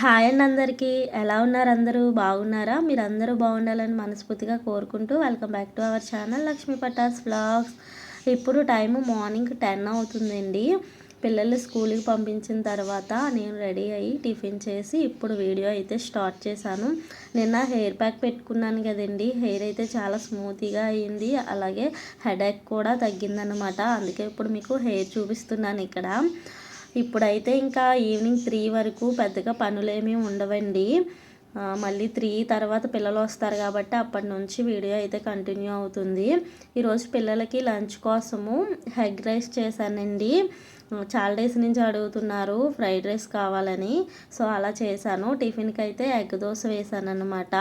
Hi అండి అందరికీ. ఎలా ఉన్నారు అందరూ? బాగున్నారా? మీరు అందరూ బాగుండాలని మనస్ఫూర్తిగా కోరుకుంటూ welcome back to our channel Lakshmi Patas blogs ఇప్పుడు టైము మార్నింగ్ టెన్ అవుతుందండి. పిల్లలు స్కూల్కి పంపించిన తర్వాత నేను రెడీ అయ్యి టిఫిన్ చేసి ఇప్పుడు వీడియో అయితే స్టార్ట్ చేశాను. నిన్న హెయిర్ ప్యాక్ పెట్టుకున్నాను కదండి. హెయిర్ అయితే చాలా స్మూత్గా అయ్యింది అలాగే హెడేక్ కూడా తగ్గిందనమాట అందుకే ఇప్పుడు మీకు హెయిర్ చూపిస్తున్నాను ఇక్కడ. ఇప్పుడైతే ఇంకా ఈవినింగ్ త్రీ వరకు పెద్దగా పనులేమీ ఉండవండి. మళ్ళీ త్రీ తర్వాత పిల్లలు వస్తారు కాబట్టి అప్పటి నుంచి వీడియో అయితే కంటిన్యూ అవుతుంది. ఈరోజు పిల్లలకి లంచ్ కోసము హెగ్ రైస్ చేశానండి. చాలా డేస్ నుంచి అడుగుతున్నారు ఫ్రైడ్ రైస్ కావాలని. సో అలా చేశాను. టిఫిన్కి అయితే ఎగ్ దోశ వేసాను అనమాట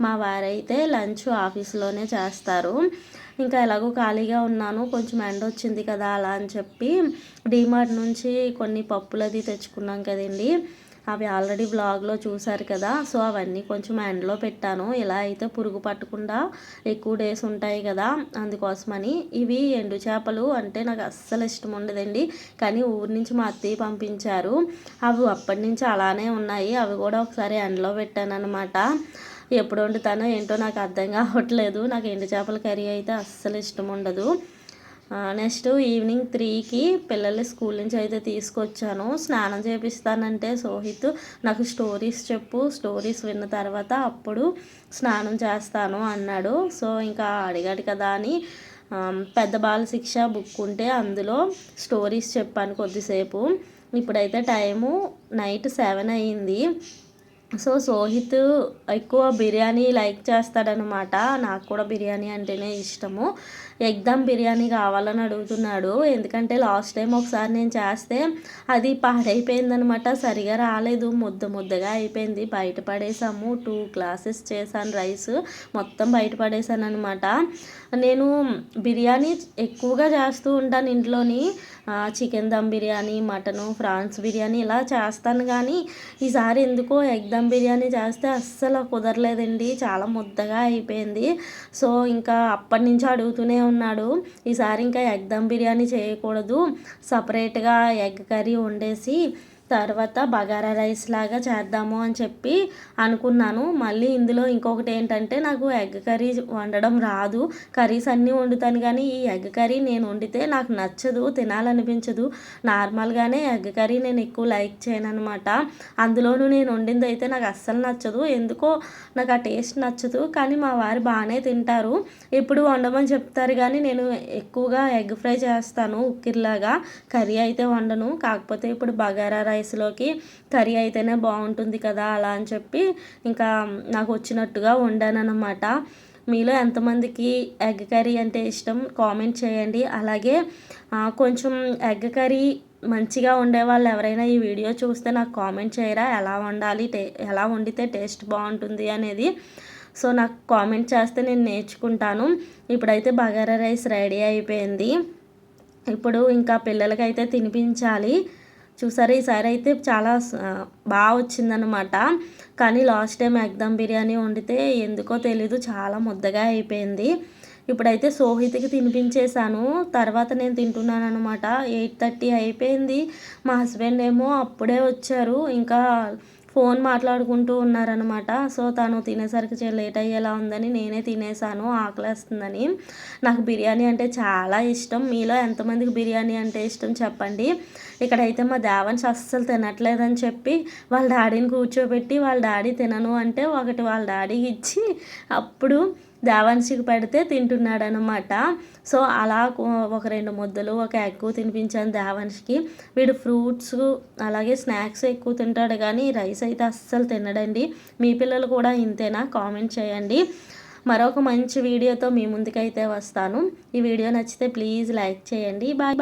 మా వారైతే లంచ్ ఆఫీస్లోనే చేస్తారు. ఇంకా ఎలాగో ఖాళీగా ఉన్నాను. కొంచెం ఎండ వచ్చింది కదా అలా అని చెప్పి డీమార్ట్ నుంచి కొన్ని పప్పులు అది తెచ్చుకున్నాం కదండి. అవి ఆల్రెడీ బ్లాగ్లో చూసారు కదా సో అవన్నీ కొంచెం ఎండలో పెట్టాను. ఇలా అయితే పురుగు పట్టకుండా ఎక్కువ డేస్ ఉంటాయి కదా అందుకోసమని. ఇవి ఎండు చేపలు అంటే నాకు అస్సలు ఇష్టం ఉండదండి. కానీ ఊరి నుంచి మా అత్తయ్య పంపించారు. అవి అప్పటి నుంచి అలానే ఉన్నాయి. అవి కూడా ఒకసారి ఎండలో పెట్టాను అనమాట ఎప్పుడు వండుతానో ఏంటో నాకు అర్థం కావట్లేదు. నాకు ఎండు చేపల కర్రీ అయితే అస్సలు ఇష్టం ఉండదు. నెక్స్ట్ ఈవినింగ్ త్రీకి పిల్లల్ని స్కూల్ నుంచి అయితే తీసుకొచ్చాను. స్నానం చేపిస్తానంటే సోహిత్ నాకు స్టోరీస్ చెప్పు స్టోరీస్ విన్న తర్వాత అప్పుడు స్నానం చేస్తాను అన్నాడు. సో ఇంకా అడిగాడు కదా అని పెద్ద బాల శిక్ష బుక్ ఉంటే అందులో స్టోరీస్ చెప్పాను కొద్దిసేపు. ఇప్పుడైతే టైము నైట్ సెవెన్ అయ్యింది సో సోహిత్ ఎక్కువ బిర్యానీ లైక్ చేస్తాడనమాట నాకు కూడా బిర్యానీ అంటేనే ఇష్టము. ఎగ్దమ్ బిర్యానీ కావాలని అడుగుతున్నాడు. ఎందుకంటే లాస్ట్ టైం ఒకసారి నేను చేస్తే అది పాడైపోయిందనమాట సరిగా రాలేదు. ముద్ద ముద్దగా అయిపోయింది. బయట పడేసాము. టూ గ్లాసెస్ చేశాను రైస్ మొత్తం బయట పడేసాను అనమాట నేను బిర్యానీ ఎక్కువగా చేస్తూ ఉంటాను ఇంట్లోని. Chicken dum biryani mutton prawns biryani ఇలా చేస్తాను. కానీ ఈసారి ఎందుకో ఎగ్ దమ్ బిర్యానీ చేస్తే అస్సలు కుదరలేదండి. చాలా ముద్దగా అయిపోయింది. సో ఇంకా అప్పటి నుంచి అడుగుతూనే ఉన్నాడు. ఈసారి ఇంకా ఎగ్ దమ్ బిర్యానీ చేయకూడదు. సపరేట్గా ఎగ్ కర్రీ వండేసి తర్వాత బగారా రైస్ లాగా చేద్దాము అని చెప్పి అనుకున్నాను. మళ్ళీ ఇందులో ఇంకొకటి ఏంటంటే నాకు ఎగ్ కర్రీ వండడం రాదు. కర్రీస్ అన్నీ వండుతాను కానీ ఈ ఎగ్ కర్రీ నేను వండితే నాకు నచ్చదు తినాలనిపించదు. నార్మల్గానే ఎగ్ కర్రీ నేను ఎక్కువ లైక్ చేయను అనమాట అందులోనూ నేను వండింది అయితే నాకు అస్సలు నచ్చదు. ఎందుకో నాకు ఆ టేస్ట్ నచ్చదు. కానీ మా వారు బాగానే తింటారు. ఎప్పుడు వండమని చెప్తారు కానీ నేను ఎక్కువగా ఎగ్ ఫ్రై చేస్తాను ఉక్కిర్లాగా. కర్రీ అయితే వండను. కాకపోతే ఇప్పుడు బగారా రైస్ రైస్లోకి కర్రీ అయితేనే బాగుంటుంది కదా అలా అని చెప్పి ఇంకా నాకు వచ్చినట్టుగా వండాను అనమాట మీలో ఎంతమందికి ఎగ్ కర్రీ అంటే ఇష్టం కామెంట్ చేయండి. అలాగే కొంచెం ఎగ్ కర్రీ మంచిగా ఉండే వాళ్ళు ఎవరైనా ఈ వీడియో చూస్తే నాకు కామెంట్ చేయరా? ఎలా వండాలి? టే ఎలా వండితే టేస్ట్ బాగుంటుంది అనేది. సో నాకు కామెంట్ చేస్తే నేను నేర్చుకుంటాను. ఇప్పుడైతే బగారా రైస్ రెడీ అయిపోయింది. ఇప్పుడు ఇంకా పిల్లలకైతే తినిపించాలి. చూసారా ఈసారి అయితే చాలా బాగా వచ్చిందనమాట కానీ లాస్ట్ టైం ఎగ్దమ్ బిర్యానీ వండితే ఎందుకో తెలీదు చాలా ముద్దగా అయిపోయింది. ఇప్పుడైతే సోహిత్కి తినిపించేశాను. తర్వాత నేను తింటున్నాను అనమాట ఎయిట్ థర్టీ అయిపోయింది. మా హస్బెండ్ ఏమో అప్పుడే వచ్చారు. ఇంకా ఫోన్ మాట్లాడుకుంటూ ఉన్నారనమాట సో తను తినేసరికి లేట్ అయ్యేలా ఉందని నేనే తినేసాను ఆకలేస్తుందని. నాకు బిర్యానీ అంటే చాలా ఇష్టం. మీలో ఎంతమందికి బిర్యానీ అంటే ఇష్టం చెప్పండి. ఇక్కడైతే మా దేవన్స్ అస్సలు తినట్లేదని చెప్పి వాళ్ళ డాడీని కూర్చోబెట్టి వాళ్ళ డాడీ తినను అంటే ఒకటి వాళ్ళ డాడీకి ఇచ్చి అప్పుడు దేవాన్షికి పెడితే తింటున్నాడు అనమాట సో అలా ఒక రెండు ముద్దలు ఒక ఎక్కువ తినిపించాను దేవాన్షికి. వీడు ఫ్రూట్స్ అలాగే స్నాక్స్ ఎక్కువ తింటాడు కానీ రైస్ అయితే అస్సలు తినడండి. మీ పిల్లలు కూడా ఇంతేనా? కామెంట్ చేయండి. మరొక మంచి వీడియోతో మీ ముందుకైతే వస్తాను. ఈ వీడియో నచ్చితే ప్లీజ్ లైక్ చేయండి. బాయ్.